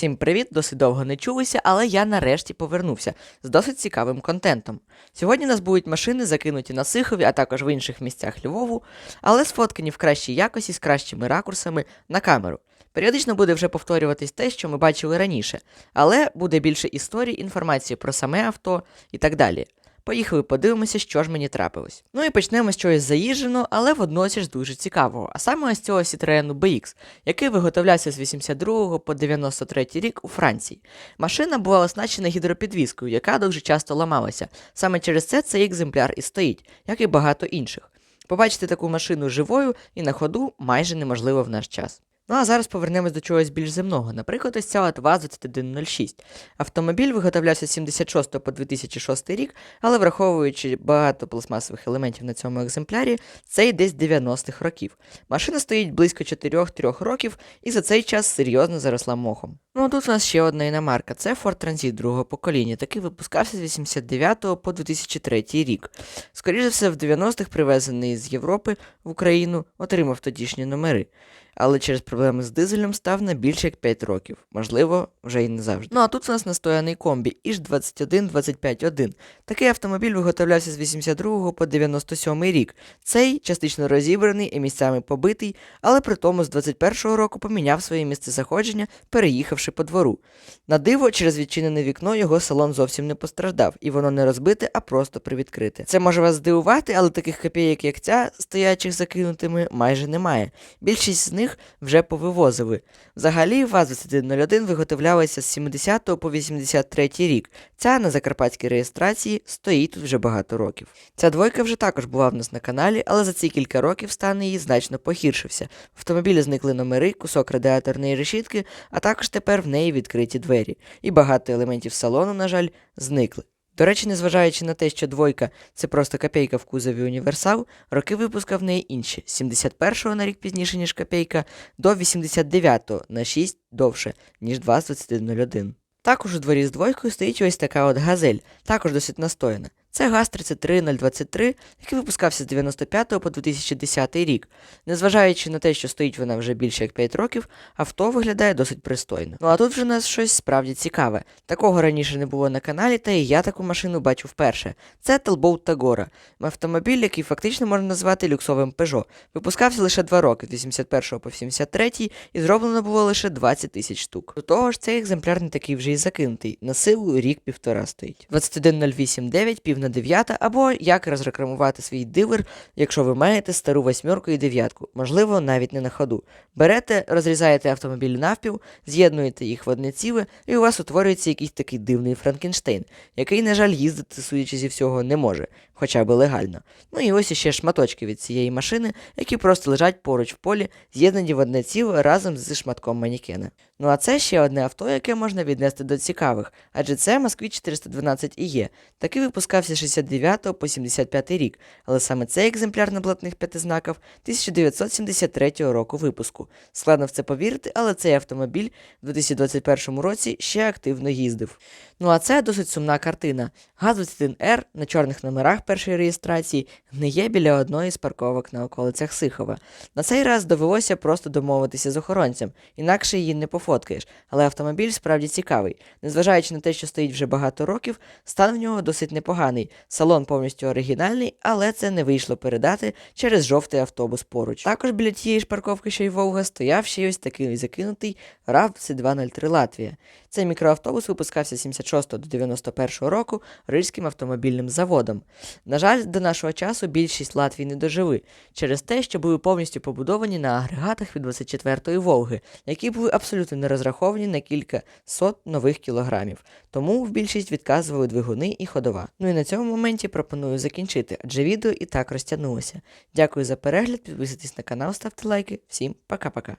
Всім привіт, досить довго не чулися, але я нарешті повернувся з досить цікавим контентом. Сьогодні нас будуть машини закинуті на Сихові, а також в інших місцях Львову, але сфоткані в кращій якості з кращими ракурсами на камеру. Періодично буде вже повторюватись те, що ми бачили раніше, але буде більше історій, інформації про саме авто і так далі. Поїхали, подивимося, що ж мені трапилось. Ну і почнемо з чогось заїждженого, але водночас дуже цікавого. А саме ось цього Citroen BX, який виготовлявся з 82 по 93 рік у Франції. Машина була оснащена гідропідвіскою, яка дуже часто ламалася. Саме через це цей екземпляр і стоїть, як і багато інших. Побачити таку машину живою і на ходу майже неможливо в наш час. Ну а зараз повернемось до чогось більш земного. Наприклад, ось ця от ВАЗ-2106. Автомобіль виготовлявся з 76 по 2006 рік, але враховуючи багато пластмасових елементів на цьому екземплярі, це й десь 90-х років. Машина стоїть близько 4-3 років і за цей час серйозно заросла мохом. Ну а тут у нас ще одна іномарка. Це Ford Transit другого покоління. Такий випускався з 89 по 2003 рік. Скоріше все, в 90-х привезений з Європи в Україну, отримав тодішні номери але через проблеми з дизелем став на більше як 5 років, можливо, вже і не завжди. Ну а тут у нас настояний комбі іж 21251 Такий автомобіль виготовлявся з 82 по 97 рік. Цей частично розібраний і місцями побитий, але при тому з 21-го року поміняв своє місце заходження, переїхавши по двору. На диво, через відчинене вікно його салон зовсім не постраждав, і воно не розбите, а просто привідкрите. Це може вас здивувати, але таких копійок, як ця, стоячих закинутими, майже немає. Більшість з них них вже повивозили. Взагалі, ВАЗ-2101 виготовлялася з 70 по 83 рік. Ця на закарпатській реєстрації стоїть тут вже багато років. Ця двойка вже також була в нас на каналі, але за ці кілька років стан її значно погіршився. В автомобілі зникли номери, кусок радіаторної решітки, а також тепер в неї відкриті двері. І багато елементів салону, на жаль, зникли. До речі, незважаючи на те, що двойка це просто копійка в кузові універсал, роки випуска в неї інші: з 71-го на рік пізніше, ніж копійка, до 89-го на 6 довше, ніж 202101. Також у дворі з двойкою стоїть ось така от газель, також досить настояна. Це ГАЗ-33023, який випускався з 95 по 2010 рік. Незважаючи на те, що стоїть вона вже більше як 5 років, авто виглядає досить пристойно. Ну а тут вже у нас щось справді цікаве. Такого раніше не було на каналі, та і я таку машину бачу вперше. Це Телбоут Тагора, автомобіль, який фактично можна назвати люксовим Peugeot. Випускався лише 2 роки, з 81 по 73 і зроблено було лише 20 тисяч штук. До того ж, цей екземпляр не такий вже й закинутий. На силу рік-півтора стоїть. 21089 пів на дев'ята, або як розрекламувати свій дивер, якщо ви маєте стару восьмерку і дев'ятку, можливо, навіть не на ходу. Берете, розрізаєте автомобіль навпіл, з'єднуєте їх в одне ціле, і у вас утворюється якийсь такий дивний Франкенштейн, який, на жаль, їздити, судячи зі всього, не може, хоча би легально. Ну і ось іще шматочки від цієї машини, які просто лежать поруч в полі, з'єднані в одне ціле разом зі шматком манікена. Ну а це ще одне авто, яке можна віднести до цікавих, адже це Москві 412 і. Такий випускався з 69 по 75 рік, але саме цей екземпляр на блатних п'ятизнаків 1973 року випуску. Складно в це повірити, але цей автомобіль в 2021 році ще активно їздив. Ну а це досить сумна картина. ГАЗ-21Р на чорних номерах першої реєстрації гниє біля одної з парковок на околицях Сихова. На цей раз довелося просто домовитися з охоронцем, інакше її не пофоткаєш, але автомобіль справді цікавий. Незважаючи на те, що стоїть вже багато років, стан в нього досить непоганий. Салон повністю оригінальний, але це не вийшло передати через жовтий автобус поруч. Також біля тієї ж парковки, що й Волга, стояв ще й ось такий закинутий RAV 2203 Латвія. Цей мікроавтобус випускався з 76 до 91 року Рильським автомобільним заводом. На жаль, до нашого часу більшість Латвії не дожили через те, що були повністю побудовані на агрегатах від 24-ї Волги, які були абсолютно не розраховані на кілька сот нових кілограмів. Тому в більшість відказували двигуни і ходова. Ну і на цьому моменті пропоную закінчити, адже відео і так розтягнулося. Дякую за перегляд, підписуйтесь на канал, ставте лайки. Всім пока-пока.